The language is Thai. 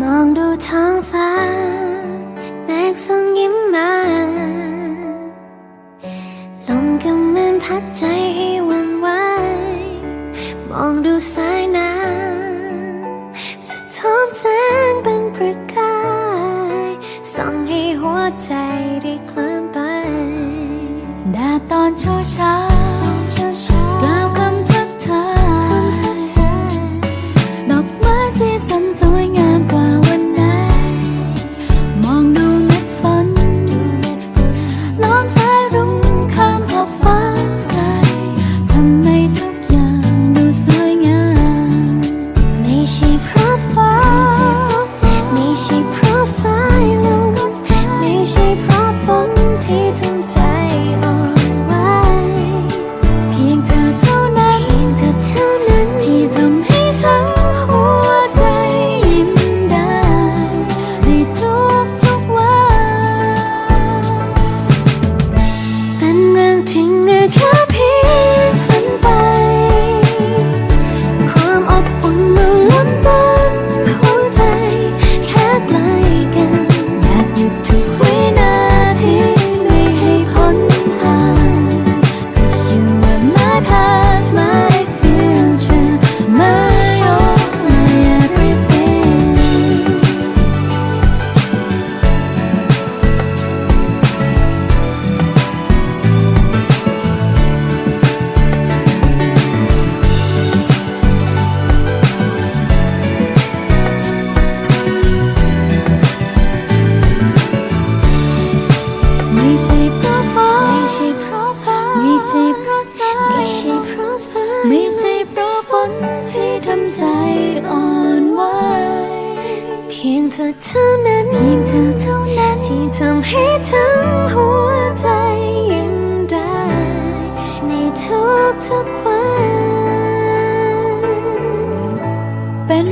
มองดูท้องฟ้าแมกส่งยิ้มมา ลมก็เหมือนพัดใจให้วันไหวมองดูสายน้ำสะท้อนแสงเป็นประกายส่องให้หัวใจได้เคลื่อนไปแดดตอนเช้าเช้า เธอเท่านั้นยิ่งเธอเท่านั้นที่ทำให้ทั้งหัวใจยิ้มได้ ในทุกทุกวันเป็น